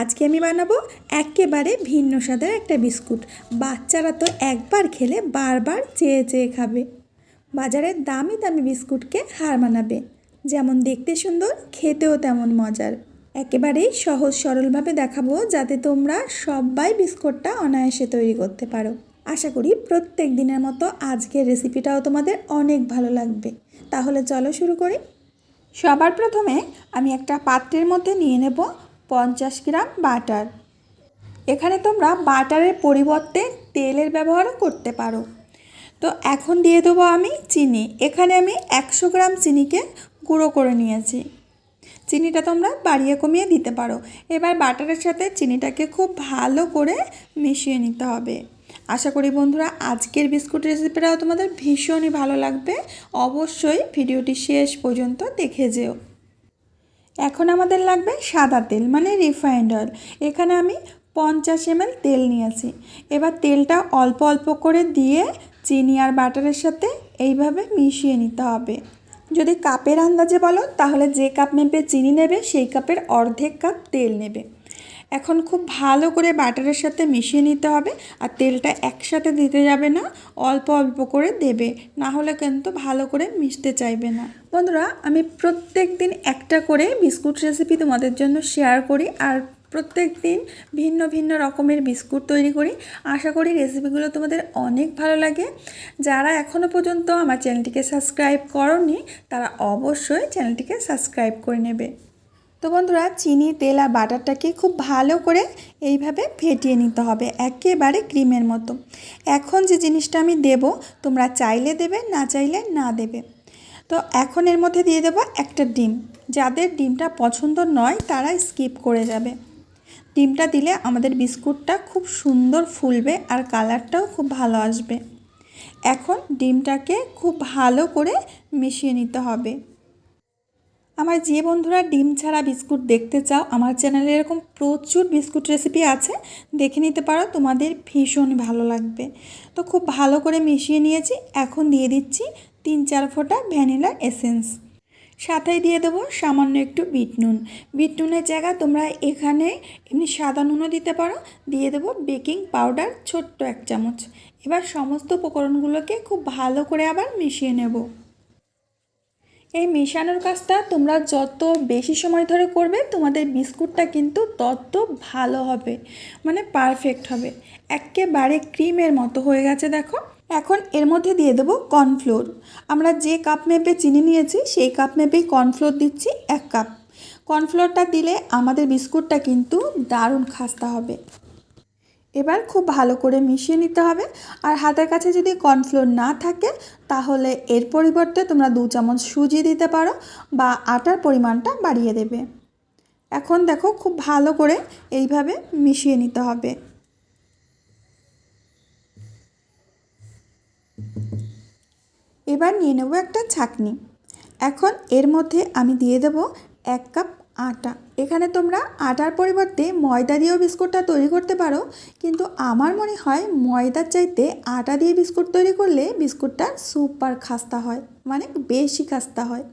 আজকে আমি বানাবো একেবারে ভিন্ন স্বাদের একটা বিস্কুট। বাচ্চারা তো একবার খেলে বারবার চেয়ে চেয়ে খাবে। বাজারের দামি দামি বিস্কুটকে হার মানাবে। যেমন দেখতে সুন্দর, খেতেও তেমন মজার। একেবারেই সহজ সরলভাবে দেখাবো যাতে তোমরা সবাই বিস্কুটটা অনায়াসে তৈরি করতে পারো। আশা করি প্রত্যেক দিনের মতো আজকের রেসিপিটাও তোমাদের অনেক ভালো লাগবে। তাহলে চলো শুরু করি। সবার প্রথমে আমি একটা পাত্রের মধ্যে নিয়ে নেব পঞ্চাশ গ্রাম বাটার। এখানে তোমরা বাটারের পরিবর্তে তেলের ব্যবহারও করতে পারো। তো এখন দিয়ে দেবো আমি চিনি। এখানে আমি একশো গ্রাম চিনিকে গুঁড়ো করে নিয়েছি। চিনিটা তোমরা বাড়িয়ে কমিয়ে দিতে পারো। এবার বাটারের সাথে চিনিটাকে খুব ভালো করে মিশিয়ে নিতে হবে। আশা করি বন্ধুরা আজকের বিস্কুট রেসিপিটাও তোমাদের ভীষণই ভালো লাগবে। অবশ্যই ভিডিওটি শেষ পর্যন্ত দেখে যেও। এখন আমাদের লাগবে সাদা তেল মানে রিফাইন্ড অয়েল এখানে আমি পঞ্চাশ এমএল তেল নিয়েছি। এবার তেলটা অল্প অল্প করে দিয়ে চিনি আর বাটারের সাথে এইভাবে মিশিয়ে নিতে হবে। যদি কাপের আন্দাজে বলো, তাহলে যে কাপ নেবে চিনি নেবে, সেই কাপের অর্ধেক কাপ তেল নেবে। এখন খুব ভালো করে বাটারের সাথে মিশিয়ে নিতে হবে আর তেলটা একসাথে দিতে যাবে না, অল্প অল্প করে দেবে, না হলে কিন্তু ভালো করে মিশতে চাইবে না। বন্ধুরা, আমি প্রত্যেক দিন একটা করে বিস্কুট রেসিপি তোমাদের জন্য শেয়ার করি আর প্রত্যেক দিন ভিন্ন ভিন্ন রকমের বিস্কুট তৈরি করি। আশা করি রেসিপিগুলো তোমাদের অনেক ভালো লাগে। যারা এখনও পর্যন্ত আমার চ্যানেলটিকে সাবস্ক্রাইব করনি, তারা অবশ্যই চ্যানেলটিকে সাবস্ক্রাইব করে নেবে। তো বন্ধুরা, চিনি, তেল আর বাটারটাকে খুব ভালো করে এইভাবে ফেটিয়ে নিতে হবে, একেবারে ক্রিমের মতো। এখন যে জিনিসটা আমি দেব, তোমরা চাইলে দেবে, না চাইলে না দেবে। তো এখন এর মধ্যে দিয়ে দেবো একটা ডিম। যাদের ডিমটা পছন্দ নয়, তারা স্কিপ করে যাবে। ডিমটা দিলে আমাদের বিস্কুটটা খুব সুন্দর ফুলবে আর কালারটাও খুব ভালো আসবে। এখন ডিমটাকে খুব ভালো করে মিশিয়ে নিতে হবে। আমার যে বন্ধুরা ডিম ছাড়া বিস্কুট দেখতে চাও, আমার চ্যানেলে এরকম প্রচুর বিস্কুট রেসিপি আছে, দেখে নিতে পারো, তোমাদের ভীষণ ভালো লাগবে। তো খুব ভালো করে মিশিয়ে নিয়েছি, এখন দিয়ে দিচ্ছি তিন চার ফোঁটা ভ্যানিলা এসেন্স। সাথেই দিয়ে দেবো সামান্য একটু বিট নুন। বিট নুনের জায়গায় তোমরা এখানে এমনি সাদা নুনও দিতে পারো, দিয়ে দেবো বেকিং পাউডার ছোট্ট এক চামচ। এবার সমস্ত উপকরণগুলোকে খুব ভালো করে আবার মিশিয়ে নেব। এই মেশানোর কাজটা তোমরা যত বেশি সময় ধরে করবে, তোমাদের বিস্কুটটা কিন্তু তত ভালো হবে মানে পারফেক্ট হবে। একেবারে ক্রিমের মতো হয়ে গেছে দেখো। এখন এর মধ্যে দিয়ে দেবো কর্নফ্লোর। আমরা যে কাপ মেপে চিনি নিয়েছি, সেই কাপ মেপেই কর্নফ্লোর দিচ্ছি এক কাপ। কর্নফ্লোরটা দিলে আমাদের বিস্কুটটা কিন্তু দারুণ খাস্তা হবে। এবার খুব ভালো করে মিশিয়ে নিতে হবে। আর হাতের কাছে যদি কর্নফ্লোর না থাকে, তাহলে এর পরিবর্তে তোমরা দু চামচ সুজি দিতে পারো বা আটার পরিমাণটা বাড়িয়ে দেবে। এখন দেখো খুব ভালো করে এইভাবে মিশিয়ে নিতে হবে। এবার নিয়ে নেব একটা ছাকনি। এখন এর মধ্যে আমি দিয়ে দেব এক কাপ আটা। এখানে তোমরা আটার পরিবর্তে ময়দা দিয়েও বিস্কুটটা তৈরি করতে পারো, কিন্তু আমার মনে হয় ময়দার চাইতে আটা দিয়ে বিস্কুট তৈরি করলে বিস্কুটটা সুপার খাস্তা হয় মানে বেশি খাস্তা হয়।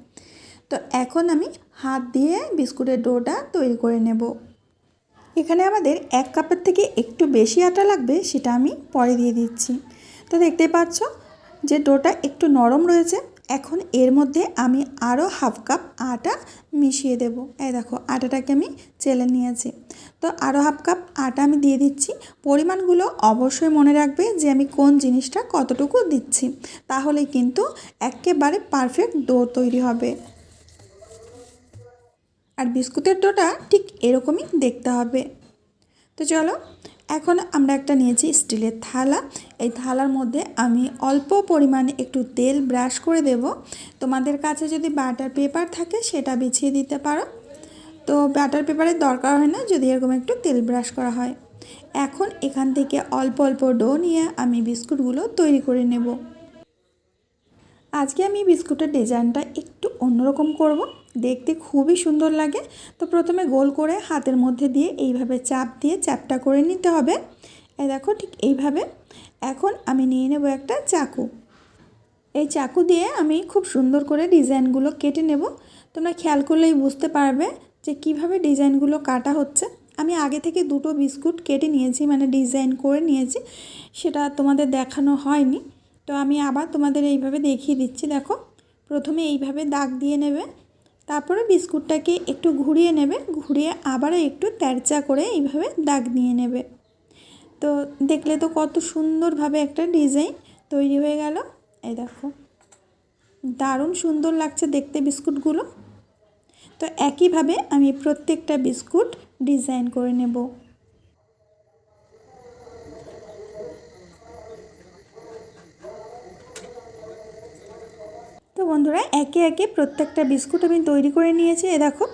তো এখন আমি হাত দিয়ে বিস্কুটের ডোটা তৈরি করে নেব। এখানে আমাদের এক কাপের থেকে একটু বেশি আটা লাগবে, সেটা আমি পরে দিয়ে দিচ্ছি। তো দেখতে পাচ্ছ যে ডোটা একটু নরম রয়েছে এখন এর মধ্যে আমি আরও হাফ কাপ আটা মিশিয়ে দেব। এই দেখো, আটাটাকে আমি চেলে নিয়েছি। তো আরও হাফ কাপ আটা আমি দিয়ে দিচ্ছি। পরিমাণগুলো অবশ্যই মনে রাখবে যে আমি কোন জিনিসটা কতটুকু দিচ্ছি। তাহলে কিন্তু একেবারে পারফেক্ট ডো তৈরি হবে। আর বিস্কুটের ডোটা ঠিক এরকমই দেখতে হবে। তো চলো এখন আমরা একটা নিয়েছি স্টিলের থালা। এই থালার মধ্যে আমি অল্প পরিমাণে একটু তেল ব্রাশ করে দেব। তোমাদের কাছে যদি বাটার পেপার থাকে সেটা বিছিয়ে দিতে পারো। তো বাটার পেপারের দরকার হয় না, যদি এরকম একটু তেল ব্রাশ করা হয়। এখন এখান থেকে অল্প অল্প ডো নিয়ে আমি বিস্কুটগুলো তৈরি করে নেব। আজকে আমি বিস্কুটের ডিজাইনটা একটু অন্যরকম করব। দেখতে খুবই সুন্দর লাগে। তো প্রথমে গোল করে হাতের মধ্যে দিয়ে এইভাবে চাপ দিয়ে চাপটা করে নিতে হবে। এই দেখো ঠিক এইভাবে। এখন আমি নিয়ে নেব একটা চাকু। এই চাকু দিয়ে আমি খুব সুন্দর করে ডিজাইনগুলো কেটে নেব। তোমরা খেয়াল করলেই বুঝতে পারবে যে কীভাবে ডিজাইনগুলো কাটা হচ্ছে। আমি আগে থেকে দুটো বিস্কুট কেটে নিয়েছি মানে ডিজাইন করে নিয়েছি, সেটা তোমাদের দেখানো হয়নি। তো আমি আবার তোমাদের এইভাবে দেখিয়ে দিচ্ছি, দেখো। প্রথমে এইভাবে দাগ দিয়ে নেবে তারপরে বিস্কুটটাকে একটু ঘুরিয়ে নেবে, ঘুরিয়ে আবারও একটু তেরচা করে এইভাবে দাগ দিয়ে নেবে। তো দেখলে তো কত সুন্দরভাবে একটা ডিজাইন তৈরি হয়ে গেল। এই দেখো, দারুণ সুন্দর লাগছে দেখতে বিস্কুটগুলো। তো একইভাবে আমি প্রত্যেকটা বিস্কুট ডিজাইন করে নেব। তো বন্ধুরা, একে একে প্রত্যেকটা বিস্কুট আমি তৈরি করে নিয়েছি এ দেখো।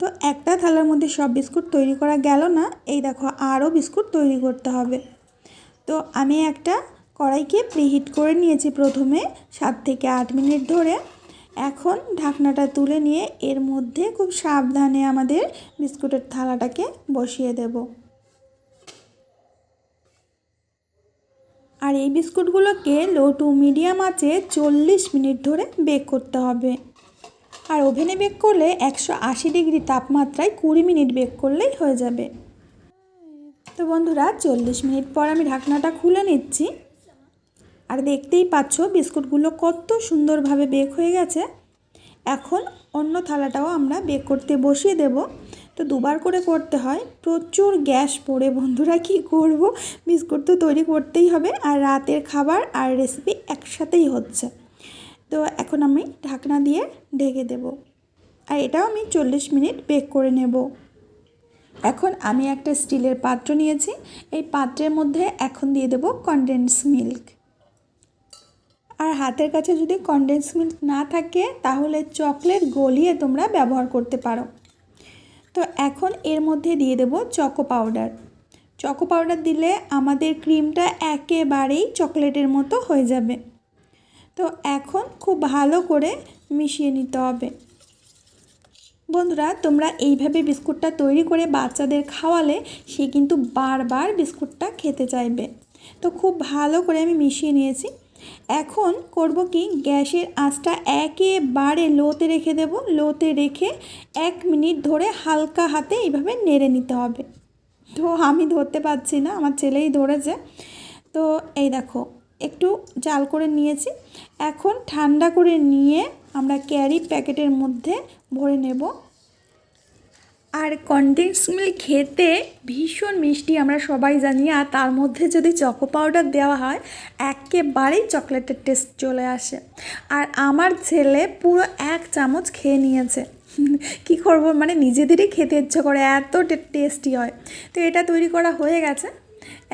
তো একটা থালার মধ্যে সব বিস্কুট তৈরি করা গেল না, এই দেখো আরও বিস্কুট তৈরি করতে হবে। তো আমি একটা কড়াইকে প্রিহিট করে নিয়েছি প্রথমে, সাত থেকে আট মিনিট ধরে। এখন ঢাকনাটা তুলে নিয়ে এর মধ্যে খুব সাবধানে আমাদের বিস্কুটের থালাটাকে বসিয়ে দেব। আর এই বিস্কুটগুলোকে লো টু মিডিয়াম আঁচে চল্লিশ মিনিট ধরে বেক করতে হবে। আর ওভেনে বেক করলে একশো আশি ডিগ্রি তাপমাত্রায় কুড়ি মিনিট বেক করলেই হয়ে যাবে। তো বন্ধুরা, চল্লিশ মিনিট পর আমি ঢাকনাটা খুলে নিচ্ছি। আর দেখতেই পাচ্ছ বিস্কুটগুলো কত সুন্দরভাবে বেক হয়ে গেছে। এখন অন্য থালাটাও আমরা বেক করতে বসিয়ে দেব। তো দুবার করে করতে হয়। প্রচুর গ্যাস পড়ে, বন্ধুরা কি করব? বিস্কুট তো তৈরি করতেই হবে আর রাতের খাবার আর রেসিপি একসাথেই হচ্ছে। তো এখন আমি ঢাকনা দিয়ে ঢেকে দেব। আর এটাও আমি চল্লিশ মিনিট বেক করে নেব। এখন আমি একটা স্টিলের পাত্র নিয়েছি। এই পাত্রের মধ্যে এখন দিয়ে দেব কনডেন্স মিল্ক আর হাতের কাছে যদি কনডেন্স মিল্ক না থাকে, তাহলে চকলেট গলিয়ে তোমরা ব্যবহার করতে পারো। তো এখন এর মধ্যে দিয়ে দেব চকো পাউডার চকো পাউডার দিলে আমাদের ক্রিমটা একেবারেই চকলেটের মতো হয়ে যাবে। তো এখন খুব ভালো করে মিশিয়ে নিতে হবে। বন্ধুরা, তোমরা এইভাবে বিস্কুটটা তৈরি করে বাচ্চাদের খাওয়ালে সে কিন্তু বারবার বিস্কুটটা খেতে চাইবে। তো খুব ভালো করে আমি মিশিয়ে নিয়েছি। এখন করব কি, গ্যাসের আঁচটা একেবারে লোতে রেখে দেব। লোতে রেখে এক মিনিট ধরে হালকা হাতে এইভাবে নেড়ে নিতে হবে। তো আমি ধরতে পারছি না, আমার ছেলেই ধরেছে। তো এই দেখো, একটু জাল করে নিয়েছি। এখন ঠান্ডা করে নিয়ে আমরা ক্যারি প্যাকেটের মধ্যে ভরে নেব। আর কনডেন্স মিল্ক খেতে ভীষণ মিষ্টি, আমরা সবাই জানি। আর তার মধ্যে যদি চকো পাউডার দেওয়া হয়, একেবারেই চকলেটের টেস্ট চলে আসে। আর আমার ছেলে পুরো এক চামচ খেয়ে নিয়েছে। কি করব মানে নিজেদেরই খেতে ইচ্ছে করে এত টেস্টি হয়। তো এটা তৈরি করা হয়ে গেছে।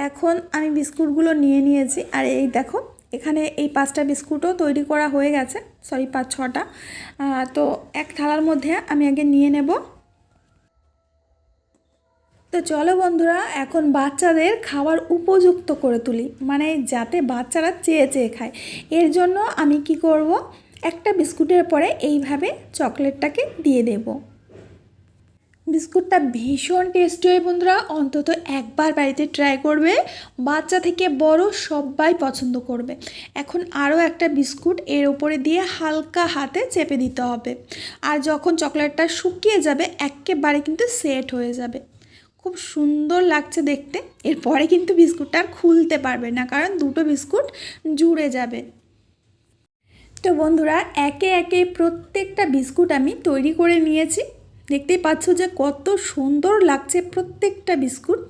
এখন আমি বিস্কুটগুলো নিয়ে নিয়েছি। আর এই দেখো, এখানে এই পাঁচটা বিস্কুটও তৈরি করা হয়ে গেছে সরি পাঁচ ছটা। তো এক থালার মধ্যে আমি আগে নিয়ে নেব। তো চলো বন্ধুরা, এখন বাচ্চাদের খাবার উপযুক্ত করে তুলি। মানে যাতে বাচ্চারা চেয়ে চেয়ে খায়। এর জন্য আমি কি করব? একটা বিস্কুটের পরে এইভাবে চকলেটটাকে দিয়ে দেব। বিস্কুটটা ভীষণ টেস্টি হয় বন্ধুরা, অন্তত একবার বাড়িতে ট্রাই করবে। বাচ্চা থেকে বড় সবাই পছন্দ করবে। এখন আরও একটা বিস্কুট এর উপরে দিয়ে হালকা হাতে চেপে দিতে হবে। আর যখন চকলেটটা শুকিয়ে যাবে, একেবারে কিন্তু সেট হয়ে যাবে। খুব সুন্দর লাগছে দেখতে। এরপরে কিন্তু বিস্কুটটা আর খুলতে পারবে না, কারণ দুটো বিস্কুট জুড়ে যাবে। তো বন্ধুরা, একে একে প্রত্যেকটা বিস্কুট আমি তৈরি করে নিয়েছি। দেখতেই পাচ্ছ যে কত সুন্দর লাগছে প্রত্যেকটা বিস্কুট।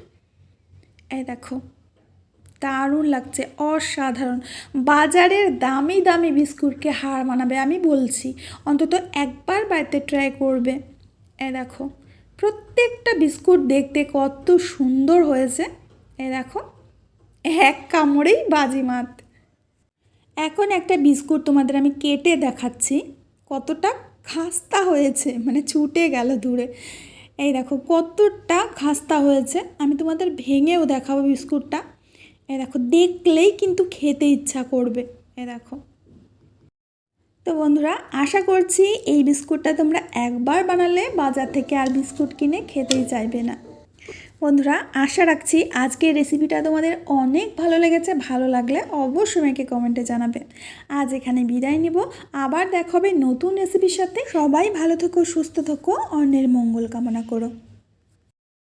এই দেখো, দারুণ লাগছে, অসাধারণ। বাজারের দামি দামি বিস্কুটকে হার মানাবে, আমি বলছি। অন্তত একবার বাড়িতে ট্রাই করবে। এ দেখো প্রত্যেকটা বিস্কুট দেখতে কত সুন্দর হয়েছে। এ দেখো, এক কামড়েই বাজিমাত। এখন একটা বিস্কুট তোমাদের আমি কেটে দেখাচ্ছি, কতটা খাস্তা হয়েছে মানে ছুটে গেল দূরে। এই দেখো, কতটা খাস্তা হয়েছে। আমি তোমাদের ভেঙেও দেখাবো বিস্কুটটা। এই দেখো, দেখলেই কিন্তু খেতে ইচ্ছা করবে। এ দেখো। তো বন্ধুরা, আশা করছি এই বিস্কুটটা তোমরা একবার বানালে বাজার থেকে আর বিস্কুট কিনে খেতেই চাইবে না। বন্ধুরা, আশা রাখছি আজকের রেসিপিটা তোমাদের অনেক ভালো লেগেছে। ভালো লাগলে অবশ্যই আমাকে কমেন্টে জানাবে। আজ এখানে বিদায় নিব। আবার দেখা হবে নতুন রেসিপির সাথে। সবাই ভালো থেকো, সুস্থ থেকো। অন্যের মঙ্গল কামনা করো।